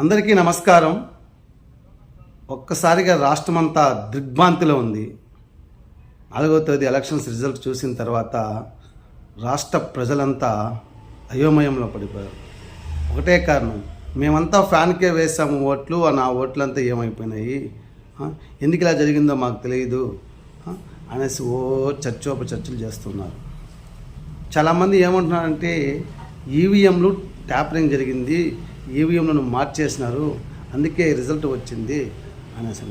అందరికీ నమస్కారం. ఒక్కసారిగా రాష్ట్రమంతా దిగ్భ్రాంతిలో ఉంది. నాలుగో తేదీ ఎలక్షన్స్ రిజల్ట్ చూసిన తర్వాత రాష్ట్ర ప్రజలంతా అయోమయంలో పడిపోయారు. ఒకటే కారణం మేమంతా ఫ్యాన్కే వేసాము ఓట్లు ఆ నా ఓట్లంతా ఏమైపోయినాయి? ఎందుకు ఇలా జరిగిందో మాకు తెలియదు. అనేసి ఓ చర్చోప చర్చలు చేస్తున్నారు. చాలామంది ఏమంటున్నారంటే ఈవీఎంలు ట్యాపరింగ్ జరిగింది. ఈవీఎంలను మార్చేసినారు. అందుకే రిజల్ట్ వచ్చింది అనేసి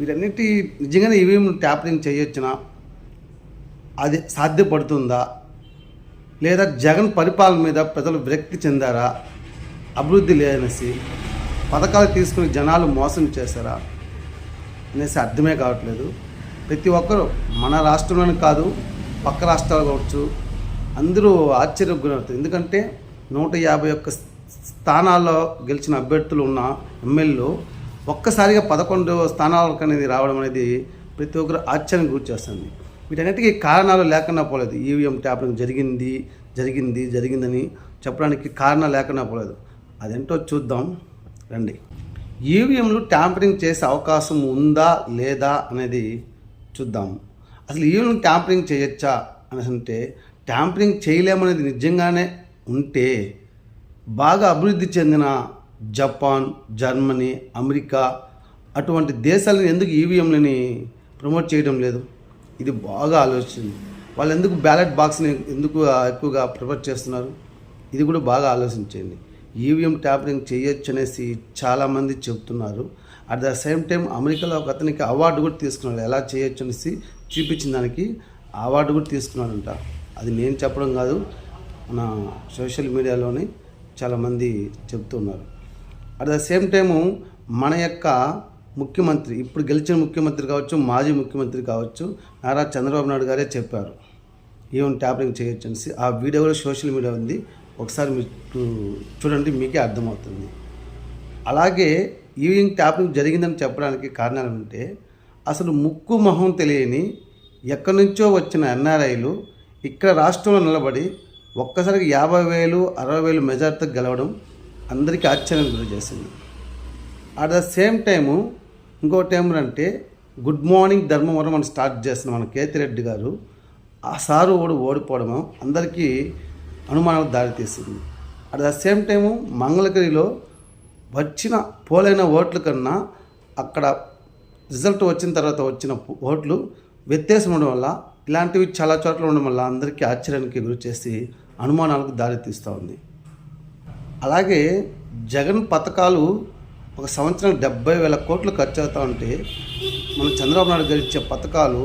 వీటన్నిటి నిజంగానే ఈవీఎం ట్యాపింగ్ చేయొచ్చునా? అది సాధ్యపడుతుందా? లేదా జగన్ పరిపాలన మీద ప్రజలు విరక్తి చెందారా? అభివృద్ధి లేదనేసి పథకాలు తీసుకుని జనాలు మోసం చేశారా? అనేసి అర్థమే కావట్లేదు. ప్రతి ఒక్కరు మన రాష్ట్రంలోనే కాదు పక్క రాష్ట్రాలు కావచ్చు అందరూ ఆశ్చర్యకు గురవుతారు ఎందుకంటే నూట యాభై ఒక్క స్థానాల్లో గెలిచిన అభ్యర్థులు ఉన్న ఎమ్మెల్యేలు ఒక్కసారిగా పదకొండు స్థానాలకు అనేది రావడం అనేది ప్రతి ఒక్కరు ఆశ్చర్యం గురి చేస్తుంది. వీటన్నిటికీ కారణాలు లేకుండా పోలేదు. ఈవీఎం ట్యాపింగ్ జరిగింది జరిగింది జరిగిందని చెప్పడానికి కారణం లేకుండా పోలేదు. అదేంటో చూద్దాం. రండి. ఈవీఎంలు ట్యాంపరింగ్ చేసే అవకాశం ఉందా లేదా అనేది చూద్దాం. అసలు ఈవీఎం ట్యాంపరింగ్ చేయొచ్చా అనేసి అంటే ట్యాంపరింగ్ చేయలేమనేది నిజంగానే ఉంటే బాగా అభివృద్ధి చెందిన జపాన్ జర్మనీ అమెరికా అటువంటి దేశాలను ఎందుకు ఈవీఎంలని ప్రమోట్ చేయడం లేదు? ఇది బాగా ఆలోచించింది. వాళ్ళు ఎందుకు బ్యాలెట్ బాక్స్ని ఎందుకు ఎక్కువగా ప్రిఫర్ చేస్తున్నారు? ఇది కూడా బాగా ఆలోచించండి ఈవీఎం ట్యాపరింగ్ చేయొచ్చు అనేసి చాలామంది చెప్తున్నారు అట్ ద సేమ్ టైం అమెరికాలో ఒక అతనికి అవార్డు కూడా తీసుకున్నాడు. ఎలా చేయొచ్చు అనేసి చూపించిన దానికి అవార్డు కూడా తీసుకున్నాడంట. అది నేను చెప్పడం కాదు. మన సోషల్ మీడియాలోని చాలామంది చెప్తున్నారు అట్ ద సేమ్ టైము మన యొక్క ముఖ్యమంత్రి ఇప్పుడు గెలిచిన ముఖ్యమంత్రి కావచ్చు మాజీ ముఖ్యమంత్రి కావచ్చు నారా చంద్రబాబు నాయుడు గారే చెప్పారు. ఈవెన్ ట్యాపరింగ్ చేయొచ్చు అనేసి. ఆ వీడియో కూడా సోషల్ మీడియా ఉంది. ఒకసారి మీరు చూడండి మీకే అర్థమవుతుంది. అలాగే ఈవినింగ్ ట్యాపింగ్ జరిగిందని చెప్పడానికి కారణాలు ఉంటే అసలు ముక్కు మొహం తెలియని ఎక్కడి నుంచో వచ్చిన ఎన్ఆర్ఐలు ఇక్కడ రాష్ట్రంలో నిలబడి ఒక్కసారికి యాభై వేలు అరవై వేలు మెజార్టీతో గెలవడం అందరికీ ఆశ్చర్యం గురి చేసింది అట్ ద సేమ్ టైము ఇంకోటి ఏమంటే గుడ్ మార్నింగ్ ధర్మవరం అని స్టార్ట్ చేస్తున్న మన కేతిరెడ్డి గారు ఆ సారు ఓడి ఓడిపోవడం అందరికీ అనుమానాలకు దారితీసింది. అట్ ద సేమ్ టైము మంగళగిరిలో వచ్చిన పోలైన ఓట్ల కన్నా అక్కడ రిజల్ట్ వచ్చిన తర్వాత వచ్చిన ఓట్లు వ్యత్యాసం ఉండడం వల్ల ఇలాంటివి చాలా చోట్ల ఉండడం వల్ల అందరికీ ఆశ్చర్యానికి గురి చేసి అనుమానాలకు దారితీస్తూ ఉంది. అలాగే జగన్ పథకాలు ఒక సంవత్సరం డెబ్బై వేల కోట్లు ఖర్చు అవుతా ఉంటే మన చంద్రబాబు నాయుడు గారు ఇచ్చే పథకాలు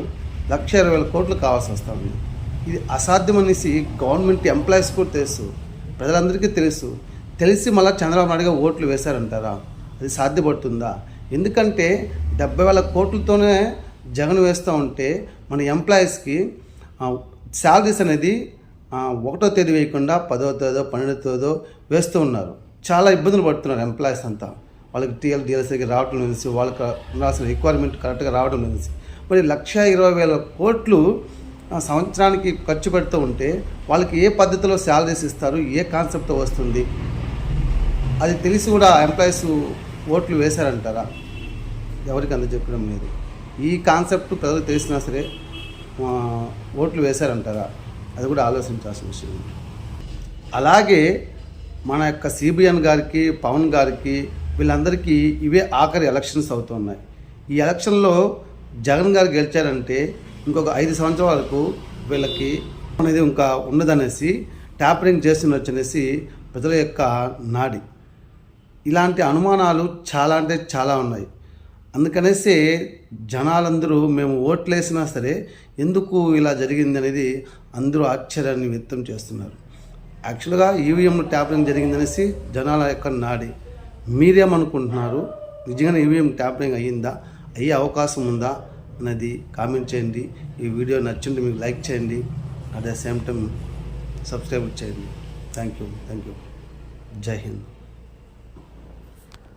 లక్ష ఇరవై వేల కోట్లు కావాల్సి వస్తూ ఉంది. ఇది అసాధ్యమనేసి గవర్నమెంట్ ఎంప్లాయీస్ కూడా తెలుసు ప్రజలందరికీ తెలుసు. తెలిసి మళ్ళీ చంద్రబాబు నాయుడు గారు ఓట్లు వేశారంటారా? అది సాధ్యపడుతుందా? ఎందుకంటే డెబ్బై వేల కోట్లతోనే జగన్ వేస్తూ ఉంటే మన ఎంప్లాయీస్కి శాలరీస్ అనేది ఒకటో తేదీ వేయకుండా పదో తేదో పన్నెండో తేదో వేస్తూ ఉన్నారు. చాలా ఇబ్బందులు పడుతున్నారు ఎంప్లాయీస్ అంతా. వాళ్ళకి టీఎల్ డిఎల్సీకి రావడం లేదు వాళ్ళకి ఉండాల్సిన రిక్వైర్మెంట్ కరెక్ట్గా రావడం లేదు. మరి లక్ష ఇరవై వేల కోట్లు సంవత్సరానికి ఖర్చు పెడుతూ ఉంటే వాళ్ళకి ఏ పద్ధతిలో శాలరీస్ ఇస్తారు ఏ కాన్సెప్ట్తో వస్తుంది? అది తెలిసి కూడా ఎంప్లాయీస్ ఓట్లు వేశారంటారా? ఎవరికి అందజెప్పడం లేదు. ఈ కాన్సెప్ట్ ప్రజలకు తెలిసినా సరే ఓట్లు వేశారంటారా? అది కూడా ఆలోచించాల్సిన విషయం. అలాగే మన యొక్క సిబిఎన్ గారికి పవన్ గారికి వీళ్ళందరికీ ఇవే ఆఖరి ఎలక్షన్స్ అవుతున్నాయి ఈ ఎలక్షన్లో జగన్ గారు గెలిచారంటే ఇంకొక ఐదు సంవత్సరాల వరకు వీళ్ళకి అనేది ఇంకా ఉండదనేసి ట్యాపరింగ్ చేస్తుండొచ్చు అనేసి ప్రజల యొక్క నాడి. ఇలాంటి అనుమానాలు చాలా అంటే చాలా ఉన్నాయి. అందుకనేసి జనాలందరూ మేము ఓట్లేసినా సరే ఎందుకు ఇలా జరిగింది అనేది అందరూ ఆశ్చర్యాన్ని వ్యక్తం చేస్తున్నారు. యాక్చువల్గా ఈవీఎం ట్యాపరింగ్ జరిగిందనేసి జనాల యొక్క నాడి. మీరేమనుకుంటున్నారు? నిజంగానే ఈవీఎం ట్యాపరింగ్ అయ్యిందా? అయ్యే అవకాశం ఉందా? అనేది కామెంట్ చేయండి. ఈ వీడియో నచ్చింది మీకు లైక్ చేయండి. At the same time subscribe చేయండి. Thank you. Thank you. Jai Hind.